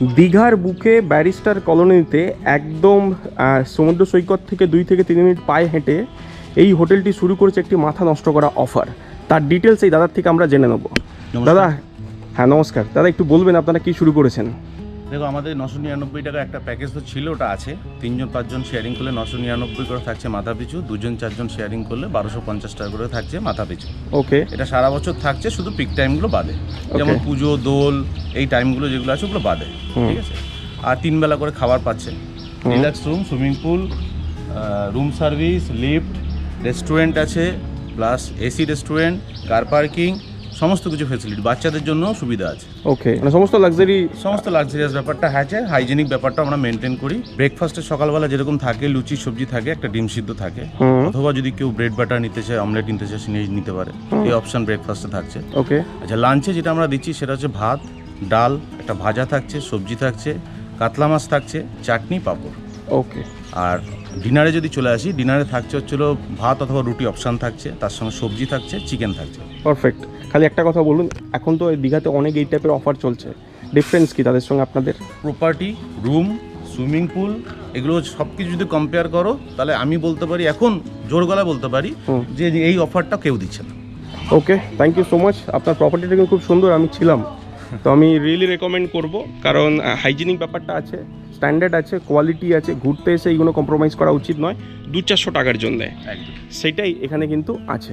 দীঘার বুকে ব্যারিস্টার কলোনিতে একদম সমুদ্র সৈকত থেকে দুই থেকে তিন মিনিট পায়ে হেঁটে এই হোটেলটি শুরু করেছে একটি মাথা নষ্ট করা অফার। তার ডিটেলস এই দাদার থেকে আমরা জেনে নেব। দাদা হ্যাঁ নমস্কার। দাদা একটু বলবেন আপনারা কি শুরু করেছেন? দেখো আমাদের নশো নিরানব্বই টাকা একটা প্যাকেজ তো ছিল ওটা আছে। তিনজন পাঁচজন শেয়ারিং করলে নশো নিরানব্বই করে থাকছে মাথা পিছু। দুজন চারজন শেয়ারিং করলে বারোশো পঞ্চাশ টাকা করে থাকছে মাথা পিছু। ওকে এটা সারা বছর থাকছে শুধু পিক টাইমগুলো বাদে। যেমন পুজো দোল এই টাইমগুলো যেগুলো আছে ওগুলো বাদে ঠিক আছে? আর তিন বেলা করে খাবার পাচ্ছে relax room swimming pool room service lift restaurant আছে plus AC restaurant car parking সমস্ত কিছু ফেসিলিটি বাচ্চাদের জন্য সুবিধা আছে। ওকে মানে সমস্ত লাক্সারি সমস্ত লাক্সারিয়াস ব্যাপারটা আছে হাইজেনিক ব্যাপারটা আমরা মেনটেন করি। ব্রেকফাস্টে সকালবেলা যেরকম থাকে লুচি সবজি থাকে একটা ডিম সিদ্ধ থাকে। অথবা যদি কেউ ব্রেড বাটার নিতে চায় অমলেট নিতে চায় সে নিতে পারে। এই অপশন ব্রেকফাস্টে থাকছে। ওকে আচ্ছা লাঞ্চে যেটা আমরা দিচ্ছি সেটা হচ্ছে ভাত ডাল একটা ভাজা থাকছে সবজি থাকছে কাতলা মাছ থাকছে চাটনি পাঁপড়। ওকে। আর ডিনারে যদি চলে আসি ডিনারে থাকছে হচ্ছিল ভাত অথবা রুটি অপশান থাকছে তার সঙ্গে সবজি থাকছে চিকেন থাকছে। পারফেক্ট। খালি একটা কথা বলুন এখন তো দীঘাতে অনেক এই টাইপের অফার চলছে। ডিফারেন্স কি তাদের সঙ্গে আপনাদের? প্রপার্টি রুম সুইমিং পুল এগুলো সব কিছু যদি কম্পেয়ার করো তাহলে আমি বলতে পারি এখন জোর গলা বলতে পারি। যে এই অফারটা কেউ দিচ্ছে না। Okay thank you so much আপনার প্রপার্টিটা কিন্তু খুব সুন্দর আমি ছিলাম। তো আমি রিয়েলি রেকমেন্ড করব কারণ হাইজিনিক ব্যাপারটা আছে স্ট্যান্ডার্ড আছে কোয়ালিটি আছে ঘুরতে এসে এইগুলো কম্প্রোমাইজ করা উচিত নয় দু চারশো টাকার জন্যে। সেটাই এখানে কিন্তু আছে।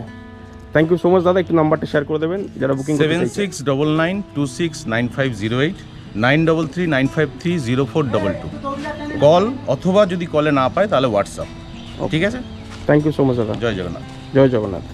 থ্যাংক ইউ সো মাচ দাদা একটু নাম্বারটা শেয়ার করে দেবেন যারা booking seven six double nine two six nine five zero eight nine double three nine five three zero four double two. Call অথবা যদি কলে না পায় তাহলে হোয়াটসঅ্যাপ ঠিক আছে? থ্যাংক ইউ সো মাচ দাদা। জয় জগন্নাথ। জয় জগন্নাথ।